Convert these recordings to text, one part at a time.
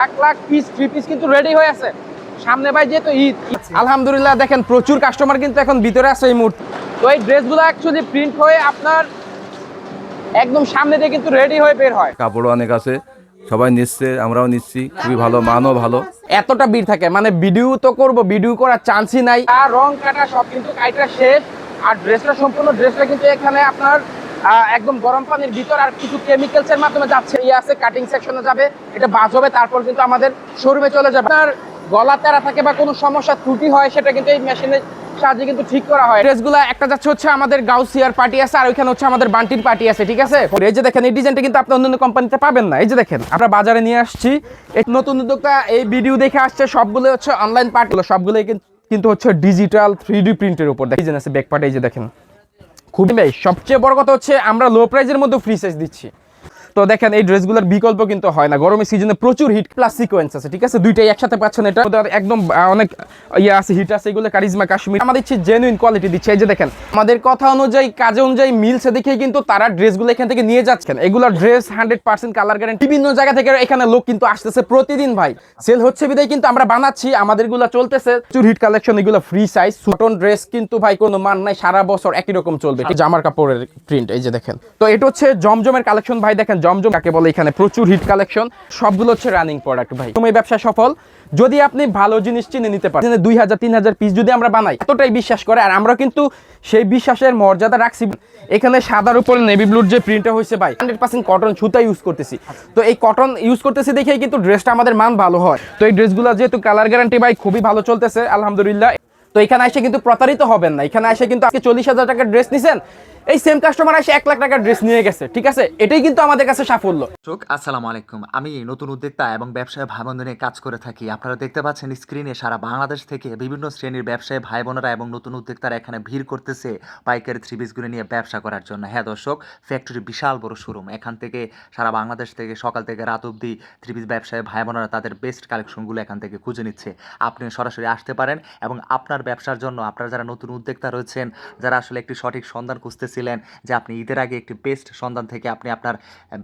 Lakh lakh piece three piece কিন্তু ready হয়ে আছে। সামনে ভাই যেহেতু ঈদ আলহামদুলিল্লাহ দেখেন প্রচুর কাস্টমার কিন্তু এখন ভিতরে আছে এই মুহূর্তে। তো এই ড্রেসগুলো অ্যাকচুয়ালি প্রিন্ট হয়ে আপনার একদম সামনে দিয়ে কিন্তু রেডি হয়ে বের হয়। কাপড়ও অনেক আছে সবাই নিচ্ছে আমরাও নিচ্ছি খুবই ভালো মানও ভালো। এতটা ভিড় থাকে মানে ভিডিও তো করব ভিডিও করার চান্সই নাই। আর রং কাটা সব কিন্তু কাইটা শেষ আর ড্রেসটা সম্পূর্ণ ড্রেসটা কিন্তু এখানে আপনার একদম গরম পানির ভিতর আর কিছু কেমিক্যালস এর মাধ্যমে যাচ্ছে। ইয়ে আছে কাটিং সেকশনে যাবে, এটা বাজ হবে, তারপর কিন্তু আমাদের শোরুমে চলে যাবে। আপনার গলা তেরা থাকে বা কোনো সমস্যা, ত্রুটি হয়, সেটা কিন্তু এই মেশিনের সাহায্যে কিন্তু ঠিক করা হয়। ড্রেসগুলো একটা যাচ্ছে হচ্ছে আমাদের গাউসিয়ার পার্টি আছে, আর ওইখানে হচ্ছে আমাদের বান্টির পার্টি আছে, ঠিক আছে? এই যে দেখেন, এই ডিজাইনটা কিন্তু আপনি অন্য কোম্পানিতে পাবেন না। এই যে দেখেন, আমরা বাজারে নিয়ে আসছি। এই নতুন উদ্যোক্তা এই ভিডিও দেখে আসছে, সবগুলো হচ্ছে অনলাইন পার্টগুলো সবগুলোই কিন্তু হচ্ছে ডিজিটাল থ্রি ডি প্রিন্টের উপর। দেখেন আছে এই যে দেখেন। খুবই ভাই সবচেয়ে বড় কথা হচ্ছে আমরা লো প্রাইজের মধ্যে ফ্রি সাইজ দিচ্ছি। তো দেখেন, এই ড্রেসগুলোর বিকল্প কিন্তু হয় না। গরমের সিজনে প্রচুর হিট প্লাস সিকোয়েন্স আছে, ঠিক আছে? দুইটাই একসাথে পাচ্ছেন এটা। একদম অনেক ইয়ে আছে হিট আছে, এগুলো কারিজমা, কাশ্মীর। আমাদের দিচ্ছি জেনুইন কোয়ালিটি দিচ্ছে। এই যে দেখেন, আমাদের কথা অনুযায়ী, কাজে অনুযায়ী মিলছে দেখেই কিন্তু তারা ড্রেসগুলো এখান থেকে নিয়ে যাচ্ছেন। এগুলো dress hundred percent colour guarantee বিভিন্ন জায়গা থেকে এখানে লোক কিন্তু আসতেছে প্রতিদিন, ভাই। সেল হচ্ছে বিদায়, কিন্তু আমরা বানাচ্ছি, আমাদেরগুলো চলতেছে। প্রচুর হিট কালেকশন এগুলো ফ্রি সাইজ কটন ড্রেস কিন্তু, ভাই, কোনো মান নাই। সারা বছর একই রকম চলবে। জামার কাপড়ের প্রিন্ট এই যে দেখেন। তো এটা হচ্ছে জমজমের কালেকশন ভাই, দেখেন। জমজম কাকে বলে এখানে? প্রচুর হিট কালেকশন সবগুলো হচ্ছে রানিং প্রোডাক্ট ভাই। তুমি ব্যবসা সফল? যদি আপনি ভালো জিনিস চিনে নিতে পারেন দুই হাজার, তিন হাজার পিস যদি আমরা বানাই, এতটাই বিশ্বাস করে, আর আমরা কিন্তু সেই বিশ্বাসের মর্যাদা রাখছি। এখানে সাদার উপরে নেভি ব্লুর যে প্রিন্টটা হয়েছে ভাই হান্ড্রেড পার্সেন্ট কটন সুতা ইউজ করতেছি। তো এই কটন ইউজ করতেছি দেখেই কিন্তু ড্রেসটা আমাদের মান ভালো হয়। তো এই ড্রেসগুলো যেহেতু কালার গ্যারান্টি ভাই, খুবই ভালো চলতেছে, আলহামদুলিল্লাহ। তো এখানে এসে কিন্তু প্রতারিত হবেন না। এখানে এসে কিন্তু আজকে চল্লিশ হাজার টাকার ড্রেস নিছেন। এই সেম কাস্টমার এসে এক লাখ টাকার ড্রেস নিয়ে গেছে, ঠিক আছে? এটাই কিন্তু আমাদের কাছে সাফল্য। দর্শক, আসসালামু আলাইকুম। আমি নতুন উদ্যোক্তা এবং ব্যবসায় ভাই বোনদের নিয়ে কাজ করে থাকি। আপনারা দেখতে পাচ্ছেন স্ক্রিনে সারা বাংলাদেশ থেকে বিভিন্ন শ্রেণির ব্যবসায়ী ভাই বোনেরা এবং নতুন উদ্যোক্তারা এখানে ভিড় করতেছে পাইকারি থ্রি পিসগুলো নিয়ে ব্যবসা করার জন্য। হ্যাঁ দর্শক ফ্যাক্টরি বিশাল বড় শোরুম এখান থেকে সারা বাংলাদেশ থেকে সকাল থেকে রাত অবধি থ্রি পিস ব্যবসায়ী ভাই বোনেরা তাদের বেস্ট কালেকশনগুলো এখান থেকে খুঁজে নিচ্ছে। আপনি সরাসরি আসতে পারেন এবং আপনার ব্যবসার জন্য আপনারা যারা নতুন উদ্যোক্তা রয়েছেন, যারা আসলে একটি সঠিক সন্ধান খুঁজতেছিলেন যে আপনি ঈদের আগে একটি বেস্ট সন্ধান থেকে আপনি আপনার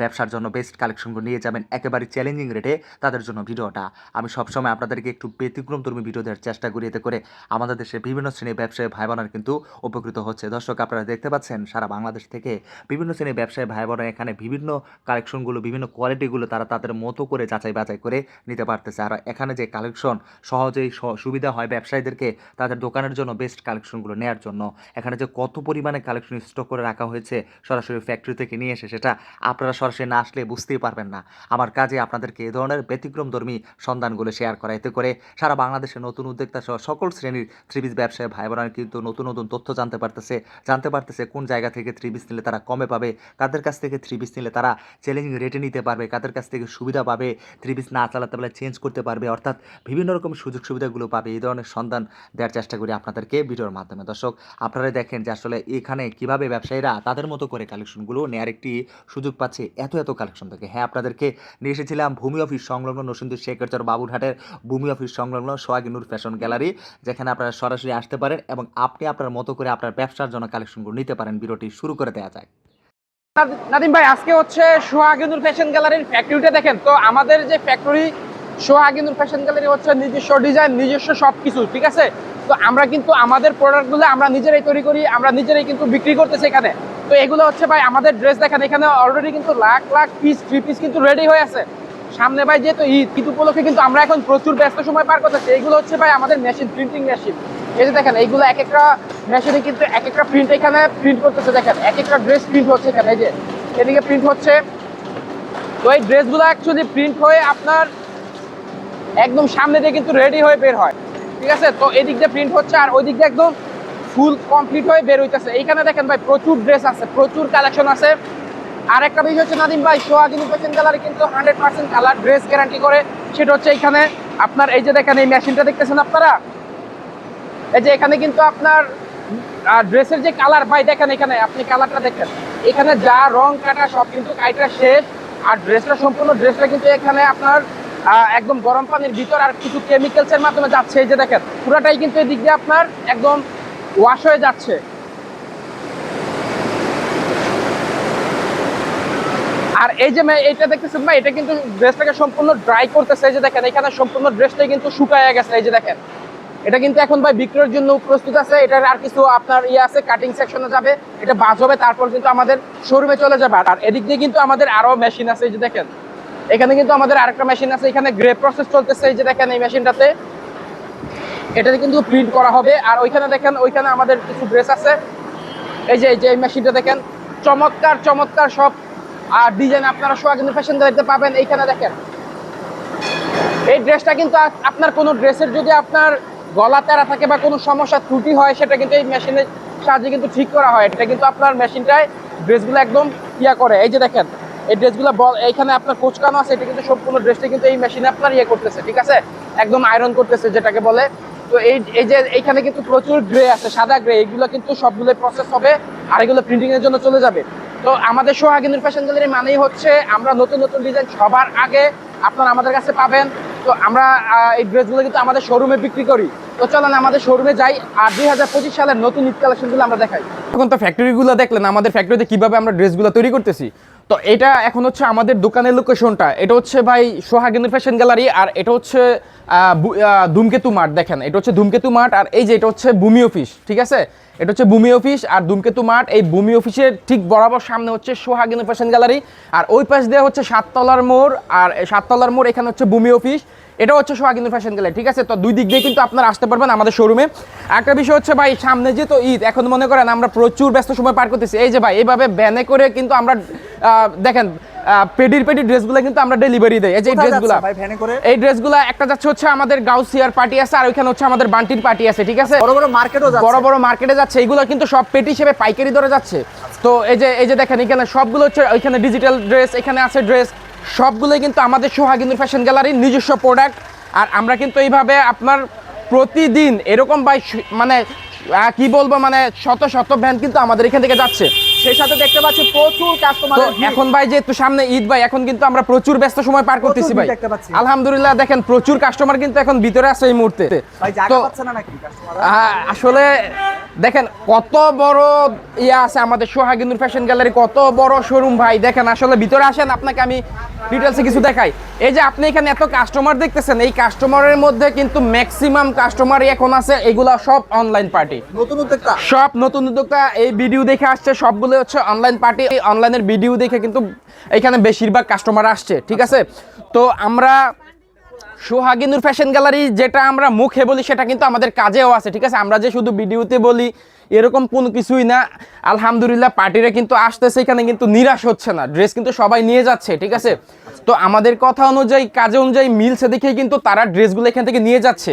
ব্যবসার জন্য বেস্ট কালেকশনগুলো নিয়ে যাবেন। একেবারে চ্যালেঞ্জিং রেটে তাদের জন্য ভিডিওটা। আমি সবসময় আপনাদেরকে একটু ব্যতিক্রম ধর্মী ভিডিও দেওয়ার চেষ্টা করি এতে করে আমাদের দেশে বিভিন্ন শ্রেণির ব্যবসায়ী ভাই বোনার কিন্তু উপকৃত হচ্ছে। দর্শক, আপনারা দেখতে পাচ্ছেন সারা বাংলাদেশ থেকে বিভিন্ন শ্রেণির ব্যবসায়ী ভাই বোনেরা এখানে বিভিন্ন কালেকশনগুলো বিভিন্ন কোয়ালিটিগুলো তারা তাদের মতো করে যাচাই বাছাই করে নিতে পারতেছে। আর এখানে যে কালেকশন সহজেই সুবিধা হয় ব্যবসায়ীদেরকে তাদের দোকানের জন্য বেস্ট কালেকশনগুলো নেওয়ার জন্য। এখানে যে কত পরিমাণে কালেকশন স্টক করে রাখা হয়েছে সরাসরি ফ্যাক্টরি থেকে নিয়ে এসে সেটা আপনারা সরাসরি না আসলে বুঝতেই পারবেন না। আমার কাজে আপনাদেরকে এ ধরনের ব্যতিক্রমধর্মী সন্ধানগুলো শেয়ার করা। এতে করে সারা বাংলাদেশে নতুন উদ্যোক্তা সহ সকল শ্রেণির থ্রিবিস ব্যবসায়ী ভাই বোনেরা কিন্তু নতুন নতুন তথ্য জানতে পারতেছে জানতে পারতেছে কোন জায়গা থেকে থ্রিবিস নিলে তারা কমে পাবে, কাদের কাছ থেকে থ্রিবিস নিলে তারা চ্যালেঞ্জিং রেটে নিতে পারবে, কাদের কাছ থেকে সুবিধা পাবে থ্রিবিস না চালাতে পারলে চেঞ্জ করতে পারবে, অর্থাৎ বিভিন্ন রকম সুযোগ সুবিধাগুলো পাবে। এই ধরনের সন্ধান দেওয়ার চেষ্টা করি আপনাদেরকে ভিডিওর মাধ্যমে। দর্শক আপনারা দেখেন যে আসলে এখানে কীভাবে ব্যবসায়ীরা তাদের মতো করে কালেকশনগুলো নেয়ার একটি সুযোগ পাচ্ছে। এত এত কালেকশন থেকে। হ্যাঁ আপনাদেরকে নিয়ে এসেছিলাম ভূমি অফিস সংলগ্ন নসুন্দর শেখরচর বাবুরহাটের ভূমি অফিস সংলগ্ন সোহাগিনুর ফ্যাশন গ্যালারি, যেখানে আপনারা সরাসরি আসতে পারেন এবং আপনি আপনার মতো করে আপনার ব্যবসার জন্য কালেকশনগুলো নিতে পারেন। ভিডিওটি শুরু করে দেওয়া যায় নাদি- নাদিম ভাই, আজকে হচ্ছে সোহাগিনুর ফ্যাশন গ্যালারির ফ্যাক্টরিটা দেখেন। তো আমাদের যে ফ্যাক্টরি সোহাগিনুর ফ্যাশন গ্যালারি হচ্ছে নিজস্ব ডিজাইন নিজস্ব সব কিছু ঠিক আছে? তো আমরা কিন্তু আমাদের প্রোডাক্টগুলো আমরা নিজেরাই তৈরি করি, আমরা নিজেরাই কিন্তু বিক্রি করতেছি এখানে। তো এগুলো হচ্ছে ভাই আমাদের ড্রেস দেখেন, এখানে অলরেডি কিন্তু lakh lakh piece three piece কিন্তু রেডি হয়ে আছে। সামনে ভাই যেহেতু ঈদ ঈদ উপলক্ষে কিন্তু আমরা এখন প্রচুর ব্যস্ত সময় পার করতেছি। এগুলো হচ্ছে ভাই আমাদের মেশিন প্রিন্টিং মেশিন এই যে দেখেন এইগুলো এক একটা মেশিনে কিন্তু এক একটা প্রিন্ট এখানে প্রিন্ট করতেছে, দেখেন এক একটা ড্রেস প্রিন্ট হচ্ছে এখানে, এই যে। এদিকে প্রিন্ট হচ্ছে। তো এই ড্রেসগুলো অ্যাকচুয়ালি প্রিন্ট হয়ে আপনার একদম সামনে দিয়ে কিন্তু রেডি হয়ে বের হয়। ঠিক আছে? তো এদিক দিয়ে প্রিন্ট হচ্ছে আর ওই দিক দিয়ে একদম ফুল কমপ্লিট হয়ে বের হইতেছে। এইখানে দেখেন ভাই, প্রচুর ড্রেস আছে, প্রচুর কালেকশন আছে। আর একটা বিষয় হচ্ছে, নাদিম ভাই, সোহাগিনী ফ্যাশন গ্যালারি কিন্তু hundred percent colour dress guarantee করে। সেটা হচ্ছে এখানে আপনার এই যে দেখেন, এই মেশিনটা দেখতেছেন আপনারা? এই যে এখানে কিন্তু আপনার ড্রেসের যে কালার ভাই, দেখেন এখানে, আপনি কালারটা দেখেন। এখানে যা রং, কাটা সব কিন্তু কাইটা শেষ। আর ড্রেসটা সম্পূর্ণ ড্রেসটা কিন্তু এখানে আপনার একদম গরম পানির ভিতর আর কিছু কেমিক্যালস এর মাধ্যমে যাচ্ছে। এই যে দেখেন, পুরাটাই কিন্তু এদিক দিয়ে আপনার একদম ওয়াশ হয়ে যাচ্ছে। আর এই যে এইটা দেখতেছেন ভাই, এটা কিন্তু ড্রেসটাকে সম্পূর্ণ ড্রাই করতেছে। এই যে দেখেন, এখানে সম্পূর্ণ ড্রেসটাই কিন্তু শুকায় গেছে। এই যে দেখেন, এটা কিন্তু এখন ভাই বিক্রয়ের জন্য প্রস্তুত আছে। এটার আর কিছু আপনার ইয়ে আছে কাটিং সেকশনে যাবে। এটা বাজ হবে, তারপর কিন্তু আমাদের শোরুমে চলে যাবে। আর এদিক দিয়ে কিন্তু আমাদের আরও মেশিন আছে। এই যে দেখেন এখানে কিন্তু আমাদের আরেকটা মেশিন আছে, এখানে গ্রে প্রসেস চলতেছে যে দেখেন এই মেশিনটাতে এটাতে কিন্তু প্রিন্ট করা হবে, আর ওইখানে দেখেন, ওইখানে আমাদের কিছু ড্রেস আছে। এই যে এই যে এই মেশিনটা দেখেন, চমৎকার চমৎকার সব। আর ডিজাইন আপনারা সোহাগিনী ফ্যাশন দেখতে পাবেন, এইখানে দেখেন। এই ড্রেসটা কিন্তু আপনার কোনো ড্রেসের যদি আপনার গলা তেরা থাকে বা কোনো সমস্যা ত্রুটি হয়, সেটা কিন্তু এই মেশিনের সাহায্যে কিন্তু ঠিক করা হয়। এটা কিন্তু আপনার মেশিনটায় ড্রেসগুলো একদম ইয়া করে। এই যে দেখেন এই ড্রেসগুলো বল, এইখানে আপনার কোচকানো আছে, এটা কিন্তু সম্পূর্ণ ড্রেসটা কিন্তু এই মেশিনে আপনার ইয়ে করতেছে, ঠিক আছে? একদম আয়রন করতেছে, যেটাকে বলে। তো এই এই যে, এইখানে কিন্তু প্রচুর গ্রে আছে, সাদা গ্রে এগুলো কিন্তু সবগুলো প্রসেস হবে, আর এগুলো প্রিন্টিংয়ের জন্য চলে যাবে। তো আমাদের সোহাগিনীর ফ্যাশন গ্যালারি মানেই হচ্ছে, আমরা নতুন নতুন ডিজাইন সবার আগে আপনারা আমাদের কাছে পাবেন। তো আমরা এই ড্রেসগুলো কিন্তু আমাদের শোরুমে বিক্রি করি। তো চলেন আমাদের শোরুমে যাই আর দুই হাজার পঁচিশ সালের নতুন ঈদ কালেকশনগুলো আমরা দেখাই। এখন তো ফ্যাক্টরিগুলো দেখলেন, আমাদের ফ্যাক্টরিতে কীভাবে আমরা ড্রেসগুলো তৈরি করতেছি। তো এটা এখন হচ্ছে আমাদের দোকানের লোকেশনটা এটা হচ্ছে ভাই সোহাগিনীর ফ্যাশন গ্যালারি আর এটা হচ্ছে ধূমকেতু মাঠ দেখেন। এটা হচ্ছে ধূমকেতু মাঠ আর এই যে এটা হচ্ছে ভূমি অফিস ঠিক আছে? এটা হচ্ছে ভূমি অফিস আর ধূমকেতু মাঠ। এই ভূমি অফিসের ঠিক বরাবর সামনে হচ্ছে সোহাগ ফ্যাশন গ্যালারি। আর ওই পাশ দিয়ে হচ্ছে সাততলার মোড়, আর সাততলার মোড় এখানে হচ্ছে ভূমি অফিস। এটা হচ্ছে সোহাগিনী ফ্যাশন গ্যালারি ঠিক আছে? তো দুই দিক দিয়ে কিন্তু আপনারা আসতে পারবেন আমাদের শোরুমে একটা বিষয় হচ্ছে ভাই সামনে যে তো ঈদ এখন মনে করেন আমরা প্রচুর ব্যস্ত সময় পার করতেছি। এই যে ভাই এইভাবে ব্যানে করে কিন্তু আমরা দেখেন পেডির পেডির ড্রেসগুলো কিন্তু আমরা ডেলিভারি দেই। এই যে ড্রেসগুলো এই ড্রেসগুলো একটা যাচ্ছে হচ্ছে আমাদের গাউসিয়ার পার্টি আছে আর ওইখানে হচ্ছে আমাদের বান্টির পার্টি আছে ঠিক আছে? বড় বড় মার্কেটও যাচ্ছে। বড় বড় মার্কেটে যাচ্ছে এইগুলো কিন্তু সব পেটি হিসেবে পাইকারি দরে যাচ্ছে। তো এই যে এই যে দেখেন এখানে সবগুলো হচ্ছে এখানে ডিজিটাল ড্রেস এখানে আছে ড্রেস সবগুলোই কিন্তু আমাদের সোহাগিন্দুর ফ্যাশন গ্যালারির নিজস্ব প্রোডাক্ট আর আমরা কিন্তু এইভাবে আপনার প্রতিদিন এরকম বাই মানে কি বলব মানে শত শত ভ্যান কিন্তু আমাদের এখান থেকে যাচ্ছে। সেই সাথে দেখতে পাচ্ছি প্রচুর কাস্টমার এখন ভাই যেহেতু সামনে ঈদ ভাই এখন কিন্তু আমরা প্রচুর ব্যস্ত সময় পার করতেছি ভাই। আলহামদুলিল্লাহ দেখেন প্রচুর কাস্টমার কিন্তু এখন ভিতরে আছে এই মুহূর্তে। তো কাস্টমার আসলে দেখেন কত বড় ইয়ে আছে আমাদের সোহাগিনুর ফ্যাশন গ্যালারি কত বড় শোরুম ভাই। দেখেন আসলে ভিতরে আসেন আপনাকে আমি ডিটেলসে কিছু দেখাই। এই যে আপনি এখানে এত কাস্টমার দেখতেছেন এই কাস্টমারের মধ্যে কিন্তু ম্যাক্সিমাম কাস্টমারই এখন আছে এগুলা সব অনলাইন পার্টি নতুন উদ্যোক্তা? সব নতুন উদ্যোক্তা এই ভিডিও দেখে আসছে সবগুলো হচ্ছে অনলাইন পার্টি এই অনলাইনের ভিডিও দেখে কিন্তু এখানে বেশিরভাগ কাস্টমার আসছে, ঠিক আছে? তো আমরা সোহাগিনুর ফ্যাশন গ্যালারি যেটা আমরা মুখে বলি সেটা কিন্তু আমাদের কাজেও আছে, ঠিক আছে? আমরা যে শুধু ভিডিওতে বলি, এরকম কোনো কিছুই না। আলহামদুলিল্লাহ পার্টিরা কিন্তু আসতেছে, এখানে কিন্তু নিরাশ হচ্ছে না। ড্রেস কিন্তু সবাই নিয়ে যাচ্ছে, ঠিক আছে? তো আমাদের কথা অনুযায়ী, কাজে অনুযায়ী মিলছে দেখেই কিন্তু তারা ড্রেসগুলো এখান থেকে নিয়ে যাচ্ছে।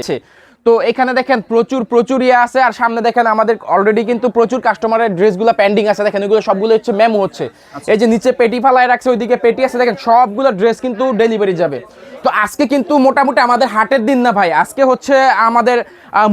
তো এখানে দেখেন প্রচুর প্রচুর ইয়ে আছে আর সামনে দেখেন আমাদের অলরেডি কিন্তু প্রচুর কাস্টমারের ড্রেসগুলো পেন্ডিং আছে। দেখেন এগুলো সবগুলো হচ্ছে মেমো হচ্ছে। এই যে নিচে পেটি ফালায় রাখছে ওইদিকে পেটি আছে। দেখেন সবগুলো ড্রেস কিন্তু ডেলিভারি যাবে। তো আজকে কিন্তু মোটামুটি আমাদের হাটের দিন না ভাই। আজকে হচ্ছে আমাদের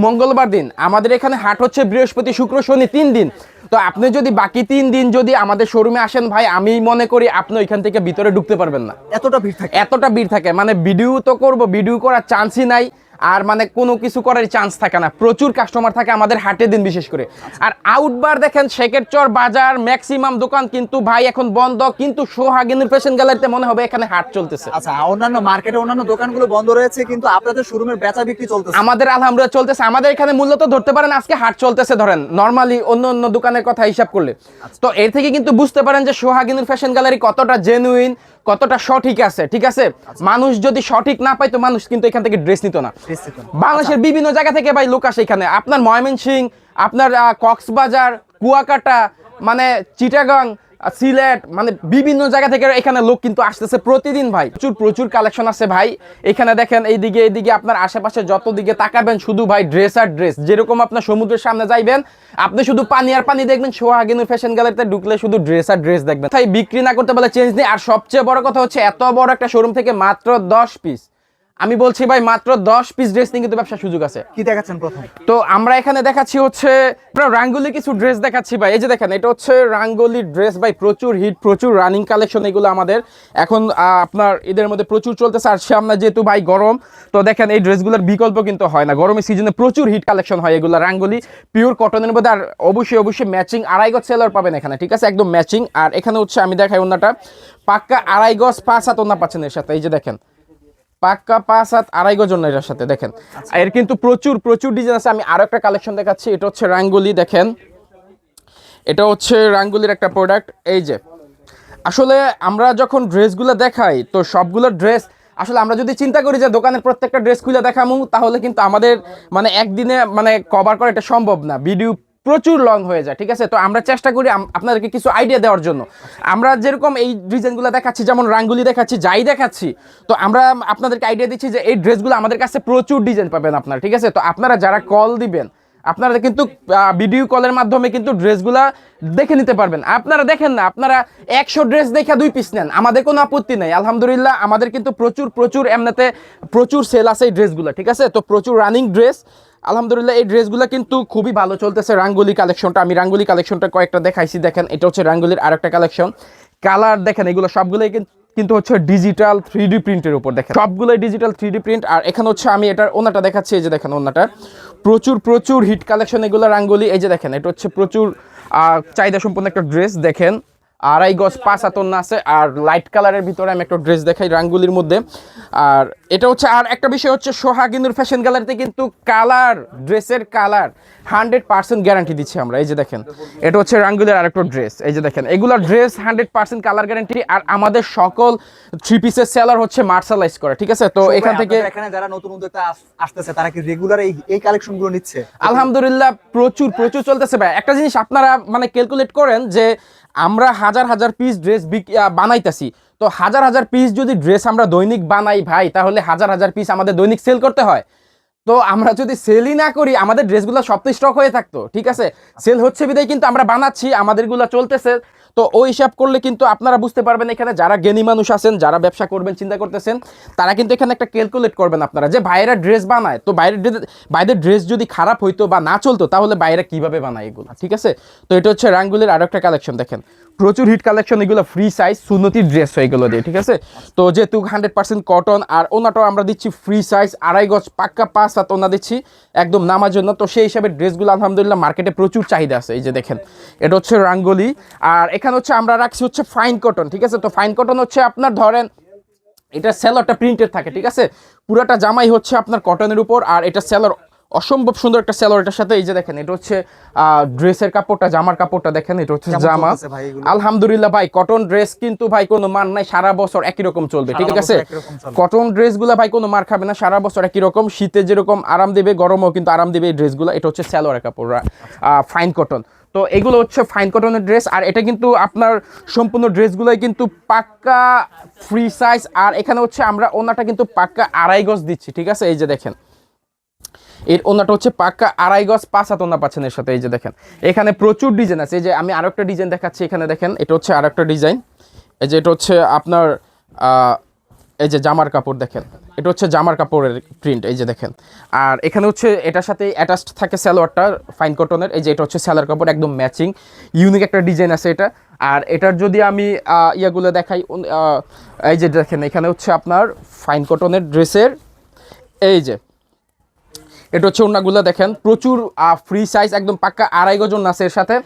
মঙ্গলবার দিন। আমাদের এখানে হাট হচ্ছে বৃহস্পতি শুক্র শনি তিন দিন। তো আপনি যদি বাকি তিন দিন যদি আমাদের শোরুমে আসেন ভাই আমি মনে করি আপনি ওইখান থেকে ভিতরে ঢুকতে পারবেন না। এতটা ভিড় থাকে। এতটা ভিড় থাকে। মানে ভিডিও তো করব ভিডিও করার চান্সই নাই। আর মানে কোনো কিছু করার চান্স থাকে না। প্রচুর কাস্টমার থাকে আমাদের হাটের দিন বিশেষ করে। আর আউটবার দেখেন শেখেরচর বাজার ম্যাক্সিমাম দোকান কিন্তু ভাই এখন বন্ধ কিন্তু সোহাগিনীর ফ্যাশন গ্যালারিতে মনে হবে এখানে হাট চলতেছে। আচ্ছা অন্যান্য মার্কেটে অন্যান্য দোকানগুলো বন্ধ রয়েছে কিন্তু আপনাদের শোরুমের বেচা বিক্রি চলতেছে। আমাদের আলহামদুলিল্লাহ চলতেছে। আমাদের এখানে মূলত ধরতে পারেন আজকে হাট চলতেছে ধরেন। নর্মালি অন্য অন্য দোকানের কথা হিসাব করলে। তো এর থেকে কিন্তু বুঝতে পারেন যে সোহাগিনীর ফ্যাশন গ্যালারি কতটা জেনুইন কতটা সঠিক আছে ঠিক আছে? মানুষ যদি সঠিক না পায় তো মানুষ কিন্তু এখান থেকে ড্রেস নিত না। বাংলাদেশের বিভিন্ন জায়গা থেকে ভাই লোক আসে এখানে। আপনার ময়মনসিং আপনার কক্সবাজার কুয়াকাটা মানে চিটাগাং সিলেট মানে বিভিন্ন জায়গা থেকে এখানে লোক কিন্তু আসতেছে প্রতিদিন ভাই। প্রচুর প্রচুর কালেকশন আছে ভাই। এখানে দেখেন, এইদিকে এইদিকে আপনার আশেপাশে যত দিকে তাকাবেন, শুধু ভাই ড্রেস আর ড্রেস যেরকম আপনার সমুদ্রের সামনে যাইবেন, আপনি শুধু পানি আর পানি দেখবেন সোহাগিনুর ফ্যাশন গ্যালারিতে ঢুকলে শুধু ড্রেস আর ড্রেস দেখবেন। তাই বিক্রি না করতে পারলে চেঞ্জ নেই। আর সবচেয়ে বড় কথা হচ্ছে, এত বড় একটা শোরুম থেকে মাত্র দশ পিস আমি বলছি ভাই মাত্র দশ পিস ড্রেস নিয়ে কিন্তু ব্যবসার সুযোগ আছে। কি দেখাচ্ছেন প্রথম? তো আমরা এখানে দেখাচ্ছি হচ্ছে রাঙ্গুলি কিছু ড্রেস দেখাচ্ছি ভাই। এই যে দেখেন এটা হচ্ছে রাঙ্গুলি ড্রেস ভাই প্রচুর হিট প্রচুর রানিং কালেকশন এগুলো আমাদের। এখন আপনার এদের মধ্যে প্রচুর চলতেছে আর সামনে যেহেতু ভাই গরম তো দেখেন এই ড্রেসগুলোর বিকল্প কিন্তু হয় না। গরমের সিজনে প্রচুর হিট কালেকশন হয় এগুলো রাঙ্গুলি পিওর কটনের মধ্যে আর অবশ্যই অবশ্যই ম্যাচিং আড়াই গজ সেলার পাবেন এখানে ঠিক আছে? একদম ম্যাচিং আর এখানে হচ্ছে আমি দেখাই অন্যটা পাক্কা আড়াই গজ পাঁচ হাত ওনা পাচ্ছেন এর সাথে এই যে দেখেন। পাক্কা পাঁচ হাত আড়াই গজ ওনা এর সাথে দেখেন। এর কিন্তু প্রচুর প্রচুর ডিজাইন আছে। আমি আরও একটা কালেকশন দেখাচ্ছি এটা হচ্ছে রাঙ্গুলি দেখেন। এটা হচ্ছে রাঙ্গুলির একটা প্রোডাক্ট এই যে। আসলে আমরা যখন ড্রেসগুলো দেখাই তো সবগুলো ড্রেস আসলে আমরা যদি চিন্তা করি যে দোকানের প্রত্যেকটা ড্রেস খুলে দেখামু তাহলে কিন্তু আমাদের মানে একদিনে মানে কভার করা এটা সম্ভব না। ভিডিও প্রচুর লং হয়ে যায়, ঠিক আছে? তো আমরা চেষ্টা করি আপনাদেরকে কিছু আইডিয়া দেওয়ার জন্য। আমরা যেরকম এই ডিজাইনগুলো দেখাচ্ছি, যেমন রাঙ্গুলি দেখাচ্ছি, যাই দেখাচ্ছি, তো আমরা আপনাদেরকে আইডিয়া দিচ্ছি যে এই ড্রেসগুলো আমাদের কাছে প্রচুর ডিজাইন পাবেন আপনারা, ঠিক আছে? তো আপনারা যারা কল দিবেন, আপনারা কিন্তু ভিডিও কলের মাধ্যমে কিন্তু ড্রেসগুলা দেখে নিতে পারবেন। আপনারা দেখেন না, আপনারা একশো ড্রেস দেখে দুই পিস নেন, আমাদের কোনো আপত্তি নেই। আলহামদুলিল্লাহ, আমাদের কিন্তু প্রচুর প্রচুর এমনিতে প্রচুর সেল আছে এই ড্রেসগুলো ঠিক আছে? তো প্রচুর রানিং ড্রেস আলহামদুলিল্লাহ, এই ড্রেসগুলো কিন্তু খুবই ভালো চলতেছে। রাঙ্গুলি কালেকশনটা, আমি রাঙ্গুলি কালেকশনটা কয়েকটা দেখাইছি, দেখেন, এটা হচ্ছে রাঙ্গুলির আরেকটা কালেকশন। কালার দেখেন, এগুলো সবগুলোই কিন্তু কিন্তু হচ্ছে ডিজিটাল থ্রি ডি প্রিন্টের উপর, দেখেন। সবগুলোই ডিজিটাল থ্রি ডি প্রিন্ট আর এখানে হচ্ছে আমি এটার ওনাটা দেখাচ্ছি, এই যে দেখেন ওনাটা। প্রচুর প্রচুর হিট কালেকশন এগুলো রাঙ্গুলি, এই যে দেখেন, এটা হচ্ছে প্রচুর চাহিদা সম্পন্ন একটা ড্রেস, দেখেন। আড়াই গজ পাঁচ হাতন আছে আর লাইট কালারের ভিতরে আমি একটা ড্রেস দেখাই রাঙ্গুলির মধ্যে। আর এটা হচ্ছে আর একটা বিষয় হচ্ছে সোহাগিনুর ফ্যাশন গ্যালারিতে কিন্তু কালার ড্রেসের কালার হান্ড্রেড পার্সেন্ট গ্যারান্টি দিচ্ছি আমরা। এই যে দেখেন এটা হচ্ছে রাঙ্গুলির আরেকটা ড্রেস এই যে দেখেন এগুলো dress hundred percent colour guarantee আর আমাদের সকল থ্রি পিসের সেলার হচ্ছে মার্শালাইজ করে ঠিক আছে? তো এখান থেকে এখানে যারা নতুন উদ্যোক্তা আসতেছে তারা কি রেগুলার এই এই কালেকশনগুলো নিচ্ছে? আলহামদুলিল্লাহ প্রচুর প্রচুর চলতেছে ভাই। একটা জিনিস আপনারা মানে ক্যালকুলেট করেন যে আমরা হাজার হাজার পিস ড্রেস বানাইতেছি। তো হাজার হাজার পিস যদি ড্রেস আমরা দৈনিক বানাই ভাই, তাহলে হাজার হাজার পিস আমাদের দৈনিক সেল করতে হয়। তো আমরা যদি সেলই না করি, আমাদের ড্রেসগুলো সব তো স্টক হয়ে থাকতো, ঠিক আছে? সেল হচ্ছে বিদায় কিন্তু আমরা বানাচ্ছি, আমাদেরগুলো চলতেছে। তো ওই হিসাব করলে কিন্তু আপনারা বুঝতে পারবেন এখানে যারা জ্ঞানী মানুষ আছেন, যারা ব্যবসা করবেন, চিন্তা করতেছেন, তারা কিন্তু এখানে একটা ক্যালকুলেট করবেন আপনারা যে বাইরের ড্রেস বানায়। তো বাইরের ড্রেস বাইরের ড্রেস যদি খারাপ হইতো বা না চলতো, তাহলে বাইরে কীভাবে বানায় এগুলো? ঠিক আছে? তো এটা হচ্ছে রাঙ্গুলির আরও একটা কালেকশন দেখেন। প্রচুর হিট কালেকশন এগুলো ফ্রি সাইজ সুন্নতির ড্রেস এগুলো দিয়ে, ঠিক আছে? তো যেহেতু হান্ড্রেড পার্সেন্ট কটন আর ওনাটাও আমরা দিচ্ছি ফ্রি সাইজ আড়াই গজ পাক্কা পাঁচ হাত ওনা দিচ্ছি একদম নামার জন্য। তো সেই হিসাবে ড্রেসগুলো আলহামদুলিল্লাহ মার্কেটে প্রচুর চাহিদা আছে। এই যে দেখেন, এটা হচ্ছে রাঙ্গলি আর এখানে হচ্ছে আমরা রাখছি হচ্ছে ফাইন কটন ঠিক আছে? তো ফাইন কটন হচ্ছে আপনার ধরেন এটা সেলরটা প্রিন্টেড থাকে ঠিক আছে? পুরাটা জামাই হচ্ছে আপনার কটনের উপর আর এটা সেলর অসম্ভব সুন্দর একটা সেলর এটার সাথে এই যে দেখেন এটা হচ্ছে ড্রেসের কাপড়টা জামার কাপড়টা দেখেন এটা হচ্ছে জামা? আলহামদুলিল্লাহ ভাই কটন ড্রেস কিন্তু ভাই কোনো মান নাই সারা বছর একই রকম চলবে ঠিক আছে? কটন ড্রেসগুলো ভাই কোনো মার খাবে না সারা বছর একই রকম শীতে যেরকম আরাম দেবে গরমও কিন্তু আরাম দেবে এই ড্রেসগুলো এটা হচ্ছে স্যালোয়ার কাপড় ফাইন কটন তো এগুলো হচ্ছে ফাইন কটনের ড্রেস আর এটা কিন্তু আপনার সম্পূর্ণ ড্রেসগুলোই কিন্তু পাক্কা ফ্রি সাইজ আর এখানে হচ্ছে আমরা ওনাটা কিন্তু পাক্কা আড়াই গজ দিচ্ছি, ঠিক আছে? এই যে দেখেন। এর ওনাটা হচ্ছে পাক্কা আড়াই গজ, পাঁচ হাত ওনা পাচ্ছেন এর সাথে, এই যে দেখেন। এখানে প্রচুর ডিজাইন আছে, এই যে আমি আরেকটা ডিজাইন দেখাচ্ছি এখানে, দেখেন, এটা হচ্ছে আরেকটা ডিজাইন এই যে এটা হচ্ছে আপনার এই যে জামার কাপড় দেখেন, এটা হচ্ছে জামার কাপড়ের প্রিন্ট এই যে দেখেন। আর এখানে হচ্ছে এটার সাথে অ্যাটাচড থাকে স্যালোয়ারটা ফাইন কটনের এই যে এটা হচ্ছে স্যালোয়ার কাপড়, একদম ম্যাচিং ইউনিক একটা ডিজাইন আছে এটা। আর এটার যদি আমি ইয়াগুলো দেখাই এই যে দেখেন, এখানে হচ্ছে আপনার ফাইন কটনের ড্রেসের এই যে। এটা হচ্ছে ওনাগুলো দেখেন, প্রচুর ফ্রি সাইজ একদম পাক্কা আড়াই গজন আছে এর সাথে।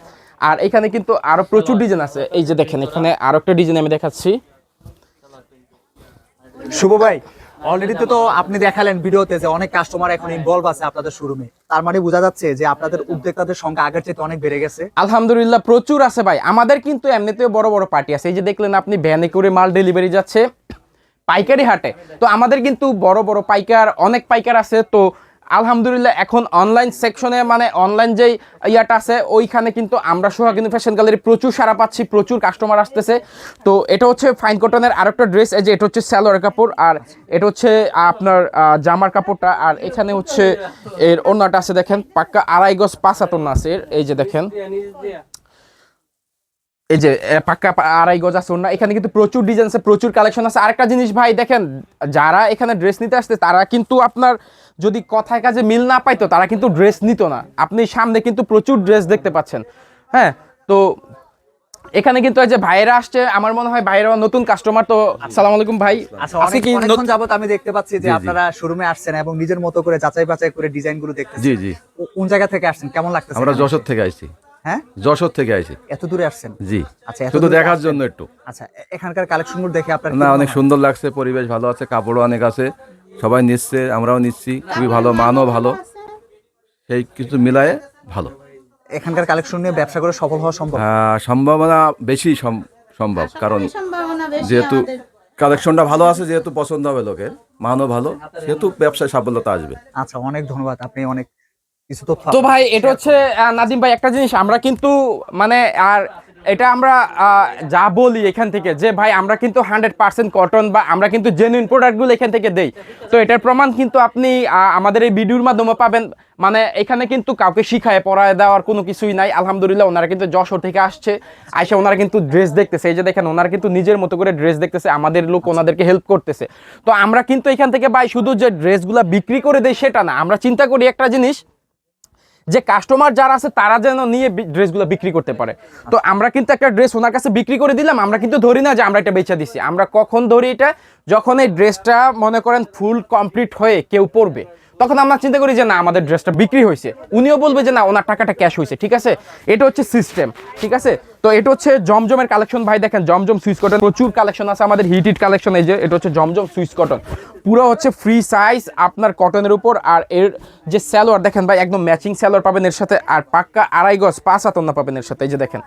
আর এখানে কিন্তু আরও প্রচুর ডিজাইন আছে। এই যে দেখেন, এখানে আরও একটা ডিজাইন আমি দেখাচ্ছি। শুভ ভাই অলরেডি তো আপনি দেখালেন ভিডিওতে যে অনেক কাস্টমার এখন ইনভলভ আছে আপনাদের শোরুমে তার মানে বোঝা যাচ্ছে যে আপনাদের উদ্যোক্তাদের সংখ্যা আগের চেয়ে অনেক বেড়ে গেছে। আলহামদুলিল্লাহ, প্রচুর আছে ভাই। আমাদের কিন্তু এমনিতেও বড় বড় পার্টি আছে। এই যে দেখলেন আপনি ভ্যানে করে মাল ডেলিভারি যাচ্ছে, পাইকারি হাটে। তো আমাদের কিন্তু বড় বড় পাইকার, অনেক পাইকার আছে। তো আলহামদুলিল্লাহ, এখন অনলাইন সেকশনে মানে অনলাইন যেই ইয়াটা আছে, ওইখানে কিন্তু আমরা সোহাগিনী ফ্যাশন গ্যালারি প্রচুর সারা পাচ্ছি, প্রচুর কাস্টমার আসতেছে। তো এটা হচ্ছে ফাইন কটনের আরেকটা ড্রেস এই যে এটা হচ্ছে স্যালোয়ার কাপড়, আর এটা হচ্ছে আপনার জামার কাপড়টা, আর এখানে হচ্ছে এর অন্যটা আছে, দেখেন, পাক্কা আড়াই গজ পাঁচ হাত আছে এই যে দেখেন। এই যে পাক্কা আড়াই গজ আছে ওড়না, এখানে কিন্তু প্রচুর ডিজাইন আছে, প্রচুর কালেকশন আছে। আরেকটা জিনিস ভাই, দেখেন, যারা এখানে ড্রেস নিতে আসছে, তারা কিন্তু আপনার যদি কথায় কাজে মিল না পাইতো তারা কিন্তু ড্রেস নিত না। আপনি সামনে কিন্তু প্রচুর ড্রেস দেখতে পাচ্ছেন। হ্যাঁ তো এখানে কিন্তু এই যে ভাইয়েরা আসছে আমার মনে হয় ভাইয়েরা নতুন কাস্টমার তো আসসালামু আলাইকুম ভাই। আজকে কি নতুন- যাবত আমি দেখতে পাচ্ছি যে জি, জি। আপনারা শোরুমে আসছেন এবং নিজের মতো করে যাচাই বাছাই করে ডিজাইনগুলো দেখতেছেন। জি জি। কোন জায়গা থেকে আসছেন? কেমন লাগতেছে আমরা যশোর থেকে আসছি। হ্যাঁ? যশোর থেকে আইছি এত দূরে আসছেন? জি। আচ্ছা, এত শুধু দূরে দেখার জন্য একটু। আচ্ছা এখানকার কালেকশনগুলো দেখে আপনার না অনেক সুন্দর লাগছে পরিবেশ ভালো আছে কাপড়ও অনেক আছে। সবাই নিচ্ছে আমরাও নিচ্ছি খুবই ভালো মানও ভালো। সেই কিছু মিলায়ে ভালো। এখানকার কালেকশন নিয়ে ব্যবসা করে সফল হওয়া সম্ভব? আহ, সম্ভাবনা বেশি সম- সম্ভব কারণ যেহেতু কালেকশনটা ভালো আছে যেহেতু পছন্দ হবে লোকের মানও ভালো সেহেতু ব্যবসায় সাফল্যতা আসবে। আচ্ছা অনেক ধন্যবাদ আপনি অনেক কিছু তো ভাই এটা হচ্ছে নাদিম ভাই একটা জিনিস আমরা কিন্তু মানে আর এটা আমরা যা বলি এখান থেকে যে ভাই আমরা কিন্তু হান্ড্রেড পার্সেন্ট কটন বা আমরা কিন্তু জেনুইন প্রোডাক্টগুলো এখান থেকে দেই। তো এটার প্রমাণ কিন্তু আপনি আমাদের এই ভিডিওর মাধ্যমে পাবেন। মানে এখানে কিন্তু কাউকে শিখায় পড়ায় দেওয়ার কোনো কিছুই নাই। আলহামদুলিল্লাহ ওনারা কিন্তু যশোর থেকে আসছে। আইসা ওনারা কিন্তু ড্রেস দেখতেছে। এই যে দেখেন ওনারা কিন্তু নিজের মতো করে ড্রেস দেখতেছে। আমাদের লোক ওনাদেরকে হেল্প করতেছে। তো আমরা কিন্তু এখান থেকে ভাই শুধু যে ড্রেসগুলো বিক্রি করে দেয় সেটা না। আমরা চিন্তা করি একটা জিনিস যে কাস্টমার যারা আছে তারা যেন নিয়ে ড্রেসগুলো বিক্রি করতে পারে। তো আমরা কিন্তু একটা ড্রেস ওনার কাছে বিক্রি করে দিলাম, আমরা কিন্তু ধরি না যে আমরা এটা বেচা দিছি। আমরা কখন ধরি এটা? যখন এই ড্রেসটা মনে করেন ফুল কমপ্লিট হয়ে কেউ পরবে, তখন আমরা চিন্তা করি যে না, আমাদের ড্রেসটা বিক্রি হয়েছে। উনিও বলবে যে না, ওনার টাকাটা ক্যাশ হয়েছে, ঠিক আছে? এটা হচ্ছে সিস্টেম ঠিক আছে? তো এটা হচ্ছে জমজমের কালেকশন ভাই দেখেন জমজম সুইচ কটন প্রচুর কালেকশন আছে আমাদের হিট হিট কালেকশন এই যে এটা হচ্ছে জমজম সুইচ কটন পুরো হচ্ছে ফ্রি সাইজ আপনার কটনের উপর আর এর যে স্যালোয়ার দেখেন ভাই একদম ম্যাচিং স্যালোয়ার পাবেন এর সাথে। আর পাক্কা আড়াই গজ পাঁচ আতন্না পাবেন এর সাথে। এই যে দেখেন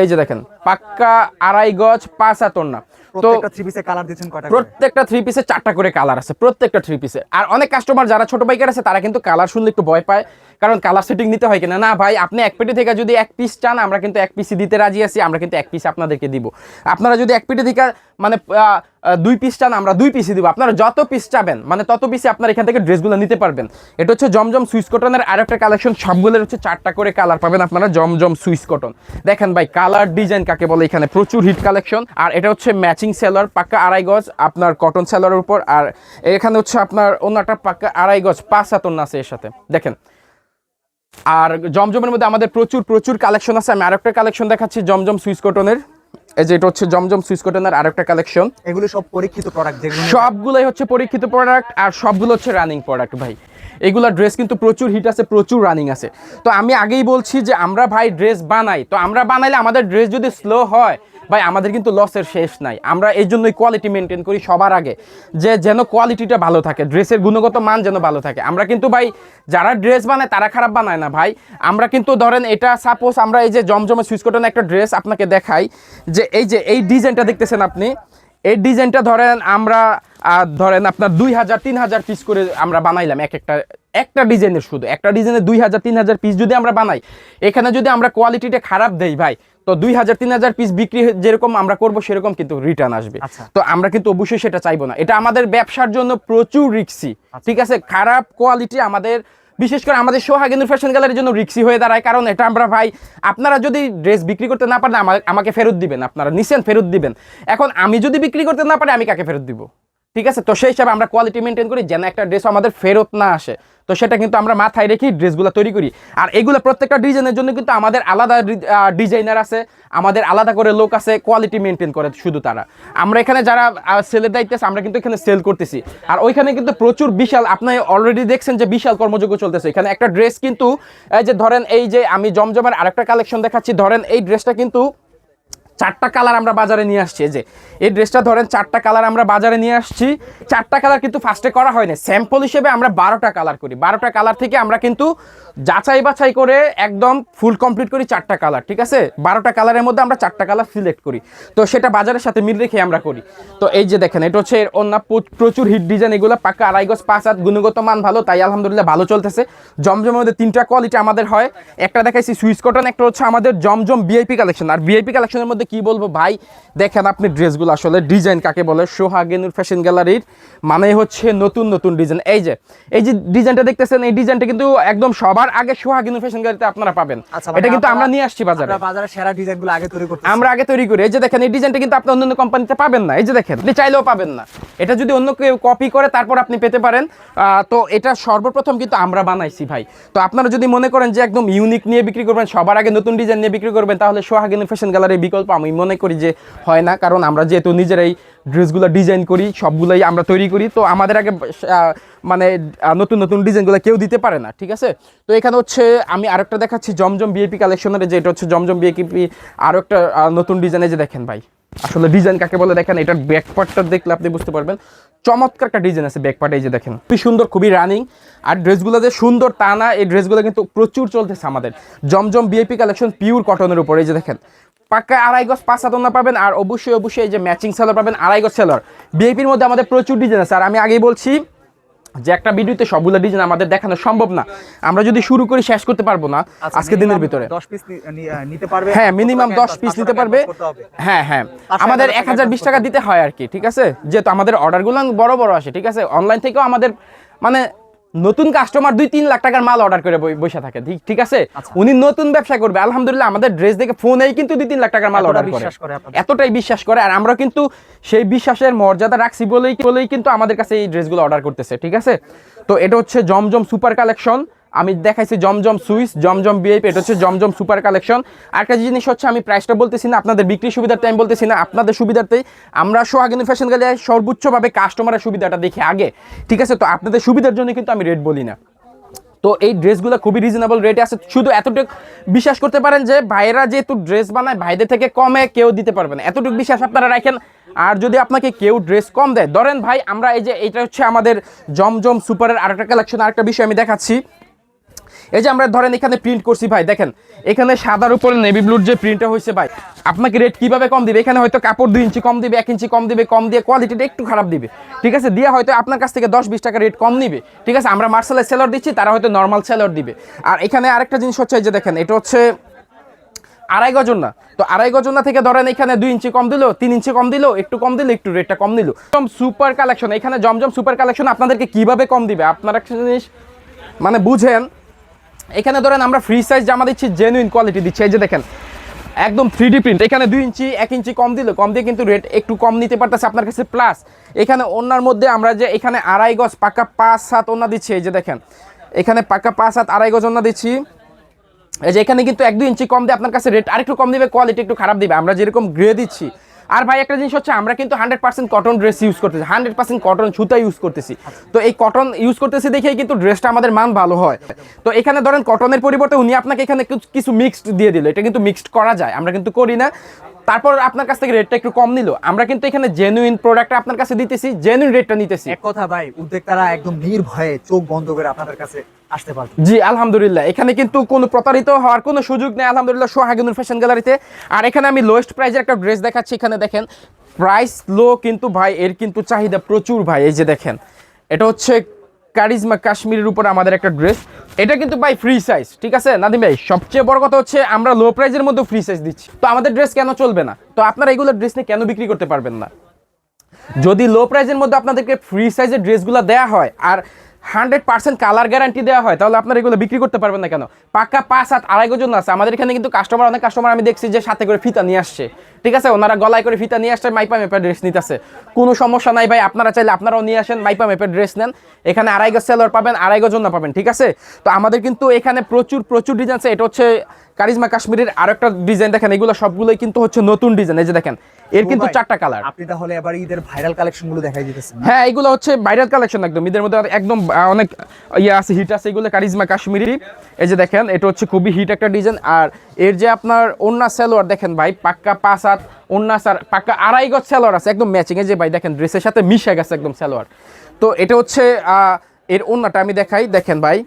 এই যে দেখেন পাক্কা আড়াই গজ পাঁচ আতন্না তো প্রত্যেকটা থ্রি পিসে কালার দিচ্ছেন প্রত্যেকটা থ্রি পিসে চারটা করে কালার আছে প্রত্যেকটা থ্রি পিসে আর অনেক কাস্টমার যারা ছোট বাইকার আছে তারা কিন্তু কালার শুনলে একটু ভয় পায়। কারণ কালার সেটিং নিতে হয় কিনা? না ভাই, আপনি এক পেটি থেকে যদি এক পিস চান, আমরা কিন্তু এক পিসই দিতে রাজি আছি, আমরা কিন্তু এক পিস আপনাদেরকে দিব। আপনারা যদি এক পেটি থেকে মানে দুই পিস চান, আমরা দুই পিসই দিব। আপনারা যত পিস চাবেন মানে তত পিসে আপনারা এখান থেকে ড্রেসগুলো নিতে পারবেন। এটা হচ্ছে জমজম সুইস কটনের আর একটা কালেকশন সবগুলোর হচ্ছে চারটা করে কালার পাবেন আপনারা জমজম সুইস কটন। দেখেন ভাই কালার ডিজাইন কাকে বলে এখানে? প্রচুর হিট কালেকশন আর এটা হচ্ছে ম্যাচিং সেলার পাক্কা আড়াই গজ, আপনার কটন সেলারের উপর। আর এখানে হচ্ছে আপনার অন্যটা পাক্কা আড়াই গজ, পাঁচ হাতন আছে এর সাথে। দেখেন আর জমজমের মধ্যে আমাদের প্রচুর প্রচুর কালেকশন আছে। আমি আরেকটা কালেকশন দেখাচ্ছি জমজম সুইস কটনের। এই যে এটা হচ্ছে জমজম সুইস কটনের আরেকটা কালেকশন এগুলো সব পরীক্ষিত প্রোডাক্ট যেগুলো সবগুলোই হচ্ছে পরীক্ষিত প্রোডাক্ট আর সবগুলো হচ্ছে রানিং প্রোডাক্ট ভাই। এগুলা ড্রেস কিন্তু প্রচুর হিট আছে প্রচুর রানিং আছে। তো আমি আগেই বলছি যে আমরা ভাই ড্রেস বানাই। তো আমরা বানাইলে আমাদের ড্রেস যদি স্লো হয় ভাই, আমাদের কিন্তু লসের শেষ নাই। আমরা এই জন্যই কোয়ালিটি মেনটেন করি সবার আগে, যে যেন কোয়ালিটিটা ভালো থাকে ড্রেসের গুণগত মান যেন ভালো থাকে। আমরা কিন্তু ভাই, যারা ড্রেস বানায় তারা খারাপ বানায় না ভাই। আমরা কিন্তু ধরেন এটা সাপোজ আমরা এই যে জমজমে সুইচ কটন একটা ড্রেস আপনাকে দেখাই, যে এই যে এই ডিজাইনটা দেখতেছেন আপনি, এই ডিজাইনটা ধরেন আমরা ধরেন আপনার দুই হাজার, তিন হাজার পিস করে আমরা বানাইলাম এক একটা একটা ডিজাইনের শুধু। একটা ডিজাইনের দুই হাজার, তিন হাজার পিস যদি আমরা বানাই, এখানে যদি আমরা কোয়ালিটিটা খারাপ দেই ভাই তো দুই হাজার তিন হাজার পিস বিক্রি যেরকম আমরা করব সেরকম কিন্তু রিটার্ন আসবে। আচ্ছা। তো আমরা কিন্তু অবশ্যই সেটা চাইব না। এটা আমাদের ব্যবসার জন্য প্রচুর রিক্সি ঠিক আছে? খারাপ কোয়ালিটি আমাদের বিশেষ করে আমাদের সোহাগেন্দুর ফ্যাশন গ্যালারির জন্য রিক্সি হয়ে দাঁড়ায়। কারণ এটা আমরা ভাই আপনারা যদি ড্রেস বিক্রি করতে না পারেন আমা- আমাকে ফেরত দিবেন। আপনারা নিছেন ফেরত দিবেন। এখন আমি যদি বিক্রি করতে না পারি আমি কাকে ফেরত দিব? ঠিক আছে? তো সেই হিসাবে আমরা কোয়ালিটি মেনটেন করি যেন একটা ড্রেস আমাদের ফেরত না আসে। তো সেটা কিন্তু আমরা মাথায় রেখেই ড্রেসগুলো তৈরি করি। আর এগুলো প্রত্যেকটা ডিজাইনের জন্য কিন্তু আমাদের আলাদা ডিজাইনার আছে, আমাদের আলাদা করে লোক আছে কোয়ালিটি মেনটেন করে শুধু তারা। আমরা এখানে যারা সেলের দায়িত্বে আছে, আমরা কিন্তু এখানে সেল করতেছি। আর ওইখানে কিন্তু প্রচুর বিশাল, আপনি অলরেডি দেখছেন যে বিশাল কর্মযোগ্য চলতেছে। এখানে একটা ড্রেস কিন্তু, এই যে ধরেন এই যে আমি জমজমের আরেকটা কালেকশন দেখাচ্ছি, ধরেন এই ড্রেসটা কিন্তু চারটা কালার আমরা বাজারে নিয়ে আসছি। যে, এই ড্রেসটা ধরেন চারটা কালার আমরা বাজারে নিয়ে আসছি। চারটা কালার কিন্তু ফার্স্টে করা হয়নি স্যাম্পল হিসেবে আমরা বারোটা কালার করি। বারোটা কালার থেকে আমরা কিন্তু যাচাই বাছাই করে একদম ফুল কমপ্লিট করি চারটা কালার, ঠিক আছে? বারোটা কালারের মধ্যে আমরা চারটা কালার সিলেক্ট করি। তো সেটা বাজারের সাথে মিল রেখে আমরা করি। তো এই যে দেখেন, এটা হচ্ছে অন্য প্রচুর হিট ডিজাইন এগুলো পাক্কা আড়াই গজ, পাঁচ হাত, গুণগত মান ভালো, তাই আলহামদুলিল্লাহ ভালো চলতেছে। জমজমের মধ্যে তিনটা কোয়ালিটি আমাদের হয়। একটা দেখাইছি সুইচ কটন, একটা হচ্ছে আমাদের জমজম ভিআইপি কালেকশন আর ভিআইপি কালেকশনের মধ্যে কি বলব ভাই? দেখেন আপনি ড্রেসগুলো আসলে ডিজাইন কাকে বলে? সোহাগেনুর ফ্যাশন গ্যালারির মানে হচ্ছে নতুন নতুন ডিজাইন। এই যে এই যে ডিজাইনটা দেখতেছেন এই ডিজাইনটা কিন্তু একদম সবার আগে সোহাগেনুর ফ্যাশন গ্যালারিতে আপনারা পাবেন। আচ্ছা এটা কিন্তু আমরা নিয়ে আসছি বাজারে। বাজারে সেরা ডিজাইনগুলো আগে তৈরি করতে আমরা আগে তৈরি করি। এই যে দেখেন এই ডিজাইনটা কিন্তু আপনি অন্য কোম্পানিতে পাবেন না। এই যে দেখেন আপনি চাইলেও পাবেন না। এটা যদি অন্য কেউ কপি করে তারপর আপনি পেতে পারেন। আহ, তো এটা সর্বপ্রথম কিন্তু আমরা বানাইছি ভাই। তো আপনারা যদি মনে করেন যে একদম ইউনিক নিয়ে বিক্রি করবেন সবার আগে নতুন ডিজাইন নিয়ে বিক্রি করবেন তাহলে সোহাগিনী ফ্যাশন গ্যালারি বিকল্প আমি মনে করি যে হয় না, কারণ আমরা যেহেতু নিজেরাই ড্রেসগুলো ডিজাইন করি, সবগুলোই আমরা তৈরি করি, তো আমাদের আগে মানে নতুন নতুন ডিজাইনগুলো কেউ দিতে পারে না, ঠিক আছে? তো এখানে হচ্ছে আমি আরেকটা দেখাচ্ছি, জমজম বিএপি কালেকশনের যে এটা হচ্ছে জমজম বিএপি আরও একটা নতুন ডিজাইনে যে দেখেন ভাই। আসলে ডিজাইন কাকে বলে দেখেন, এটার ব্যাক পার্টটা দেখলে আপনি বুঝতে পারবেন। চমৎকার একটা ডিজাইন আছে ব্যাক পার্টে এই যে দেখেন। খুবই সুন্দর, খুবই রানিং আর ড্রেসগুলো যে সুন্দর তা না, এই ড্রেসগুলো কিন্তু প্রচুর চলতেছে আমাদের। জমজম বিএপি কালেকশন পিওর কটনের উপর, এই যে দেখেন। পাক্কা আড়াই গজ পাঁচ হাতনা পাবেন আর অবশ্যই অবশ্যই যে ম্যাচিং সেলার পাবেন আড়াই গজ সেলার বিএপির মধ্যে আমাদের প্রচুর ডিজাইন আছে। আর আমি আগেই বলছি যে একটা ভিডিওতে সবগুলো ডিজাইন আমাদের দেখানো সম্ভব না। আমরা যদি শুরু করি শেষ করতে পারব না আচ্ছা, আজকে দিনের ভিতরে। দশ পিস নিতে পারবে? হ্যাঁ মিনিমাম দশ পিস পাঁচশো নিতে পারবে। হ্যাঁ হ্যাঁ। আমাদের টাকা এক হাজার বিশ টাকা দিতে হয় আর কি ঠিক আছে? যেহেতু আমাদের অর্ডারগুলো বড় বড় আসে ঠিক আছে? অনলাইন থেকেও আমাদের মানে নতুন কাস্টমার দুই তিন লাখ টাকার মাল অর্ডার করে বসে থাকে। ঠিক- আছে? আচ্ছা। উনি নতুন ব্যবসা করবে। আলহামদুলিল্লাহ আমাদের ড্রেস দেখে ফোনেই কিন্তু দুই তিন লাখ টাকার মাল অর্ডার করে। বিশ্বাস করে আপনাদের। এতটাই বিশ্বাস করে। আর আমরা কিন্তু সেই বিশ্বাসের মর্যাদা রাখছি বলেই বলেই কিন্তু আমাদের কাছে এই ড্রেসগুলো অর্ডার করতেছে। ঠিক আছে? তো এটা হচ্ছে জমজম সুপার কালেকশন আমি দেখাইছি জমজম সুইস জমজম বিআইপি এটা হচ্ছে জমজম সুপার কালেকশন। আরেকটা জিনিস হচ্ছে, আমি প্রাইসটা বলতেছি না, আপনাদের বিক্রি সুবিধার্থে আমি বলতেছি না, আপনাদের সুবিধার্থেই আমরা সোহাগিনী ফ্যাশন গ্যালারি সর্বোচ্চভাবে কাস্টমারের সুবিধাটা দেখি আগে, ঠিক আছে? তো আপনাদের সুবিধার জন্য কিন্তু আমি রেট বলি না। তো এই ড্রেসগুলো খুবই রিজনেবল রেটে আছে, শুধু এতটুকু বিশ্বাস করতে পারেন যে, ভাইয়েরা যেহেতু ড্রেস বানায়, ভাইদের থেকে কমে কেউ দিতে পারবে না। এতটুকু বিশ্বাস আপনারা রাখেন, আর যদি আপনাকে কেউ ড্রেস কম দেয়, ধরেন ভাই, আমরা এই যে এটা হচ্ছে আমাদের জমজম সুপারের আরেকটা কালেকশন আরেকটা বিষয় আমি দেখাচ্ছি। এই যে আমরা ধরেন এখানে প্রিন্ট করছি ভাই, দেখেন, এখানে সাদার উপরে নেভি ব্লুর যে প্রিন্টটা হয়েছে ভাই, আপনাকে রেট কীভাবে কম দিবে? এখানে হয়তো কাপড় দুই ইঞ্চি কম দিবে, এক ইঞ্চি কম দিবে, কম দিয়ে কোয়ালিটিটা একটু খারাপ দিবে। ঠিক আছে? দিয়ে হয়তো আপনার কাছ থেকে দশ, বিশ টাকা রেট কম নিবে। ঠিক আছে? আমরা মার্শালের সেলর দিচ্ছি, তারা হয়তো নর্মাল সেলর দিবে। আর এখানে আরেকটা জিনিস হচ্ছে যে দেখেন, এটা হচ্ছে আড়াই গজন না তো আড়াই গজন না থেকে ধরেন এখানে দুই ইঞ্চি কম দিলো, তিন ইঞ্চি কম দিলো, একটু কম দিলো, একটু রেটটা কম দিল সুপার কালেকশন এখানে জমজম সুপার কালেকশন আপনাদেরকে কীভাবে কম দিবে? আপনারা একটা জিনিস মানে বুঝেন এখানে ধরেন আমরা ফ্রি সাইজ জামা দিচ্ছি জেনুইন কোয়ালিটি দিচ্ছি। এই যে দেখেন, একদম থ্রি ডি প্রিন্ট এখানে দুই ইঞ্চি, এক ইঞ্চি কম দিল, কম দিয়ে কিন্তু রেট একটু কম নিতে পারতেছে আপনার কাছে। প্লাস এখানে ওনার মধ্যে আমরা যে এখানে আড়াই গজ, পাকা পাঁচ সাত ওনা দিচ্ছি। এই যে দেখেন, এখানে পাকা পাঁচ সাত আড়াই গজ ওনা দিচ্ছি। এই যে এখানে কিন্তু এক দুই ইঞ্চি কম দিয়ে আপনার কাছে রেট আরেকটু কম দিবে কোয়ালিটি একটু খারাপ দিবে। আমরা যেরকম গ্রে দিচ্ছি আর ভাই, একটা জিনিস হচ্ছে আমরা কিন্তু hundred percent cotton dress use করতেছি। হান্ড্রেড পার্সেন্ট কটন সুতা ইউজ করতেছি। তো এই কটন ইউজ করতেছি দেখেই কিন্তু ড্রেসটা আমাদের মান ভালো হয়। তো এখানে ধরেন কটনের পরিবর্তে উনি আপনাকে এখানে কিছু- কিছু মিক্সড দিয়ে দিল। এটা কিন্তু মিক্সড করা যায়, আমরা কিন্তু করি না। তারপর আপনার কাছ থেকে রেটটা একটু কম নিল। আমরা কিন্তু এখানে জেনুইন প্রোডাক্ট আপনার কাছে দিতেছি জেনুইন রেটটা নিতেছি। এক কথা ভাই, উদ্যোক্তারা একদম নির্ভয়ে চোখ বন্ধ করে আপনাদের কাছে আসতে পারবে। জি, আলহামদুলিল্লাহ। এখানে কিন্তু কোনো প্রতারিত হওয়ার কোনো সুযোগ নেই। আলহামদুলিল্লাহ সোহাগিনুর ফ্যাশন গ্যালারিতে আর এখানে আমি লোয়েস্ট প্রাইজের একটা ড্রেস দেখাচ্ছি। এখানে দেখেন প্রাইস লো কিন্তু ভাই, এর কিন্তু চাহিদা প্রচুর ভাই। এই যে দেখেন, এটা হচ্ছে কারিজমা কাশ্মীরের উপর আমাদের একটা ড্রেস এটা কিন্তু ভাই ফ্রি সাইজ ঠিক আছে? নাদিম ভাই, সবচেয়ে বড় কথা হচ্ছে আমরা লো প্রাইজের মধ্যে ফ্রি সাইজ দিচ্ছি। তো আমাদের ড্রেস কেন চলবে না? তো আপনারা এগুলো ড্রেস নিয়ে কেন বিক্রি করতে পারবেন না? যদি লো প্রাইজের মধ্যে আপনাদেরকে ফ্রি সাইজের ড্রেসগুলো দেওয়া হয়, আর হান্ড্রেড পার্সেন্ট কালার গ্যারান্টি দেওয়া হয়, তাহলে আপনারা এগুলো বিক্রি করতে পারবেন না কেন? পাকা পাঁচ সাত আড়াই গজন আছে। আমাদের এখানে কিন্তু কাস্টমার অনেক কাস্টমার আমি দেখছি যে সাথে করে ফিতা নিয়ে আসছে। ঠিক আছে? ওনারা গলায় করে ফিতা নিয়ে আসছে মাইপা মেপা ড্রেস নিতেছে। কোনো সমস্যা নাই ভাই আপনারা চাইলে আপনারাও নিয়ে আসেন মাইপা মেপের ড্রেস নেন। এখানে আড়াই গজ সেলর পাবেন আড়াই গজন না পাবেন ঠিক আছে? তো আমাদের কিন্তু এখানে প্রচুর প্রচুর ডিজাইন আছে। এটা হচ্ছে কারিজমা কাশ্মীরের আরও একটা ডিজাইন দেখেন এগুলো সবগুলোই কিন্তু হচ্ছে নতুন ডিজাইন এই যে দেখেন এর কিন্তু চারটা কালার আপনি তাহলে এবার ঈদের ভাইরাল কালেকশনগুলো দেখাই দিতেছেন হ্যাঁ এগুলো হচ্ছে ভাইরাল কালেকশন একদম। ঈদের মধ্যে একদম অনেক ইয়ে আছে হিট আছে এগুলো কারিজমা কাশ্মীরি। এই যে দেখেন এটা হচ্ছে খুবই হিট একটা ডিজাইন আর এর যে আপনার ওন্না সালোয়ার দেখেন ভাই পাক্কা পাঁচ হাত ওন্না সার পাক্কা আড়াই গজ সালোয়ার আছে, একদম ম্যাচিং এই যে ভাই দেখেন ড্রেসের সাথে মিশে গেছে একদম সালোয়ার। তো এটা হচ্ছে এর ওন্নাটা আমি দেখাই। দেখেন ভাই,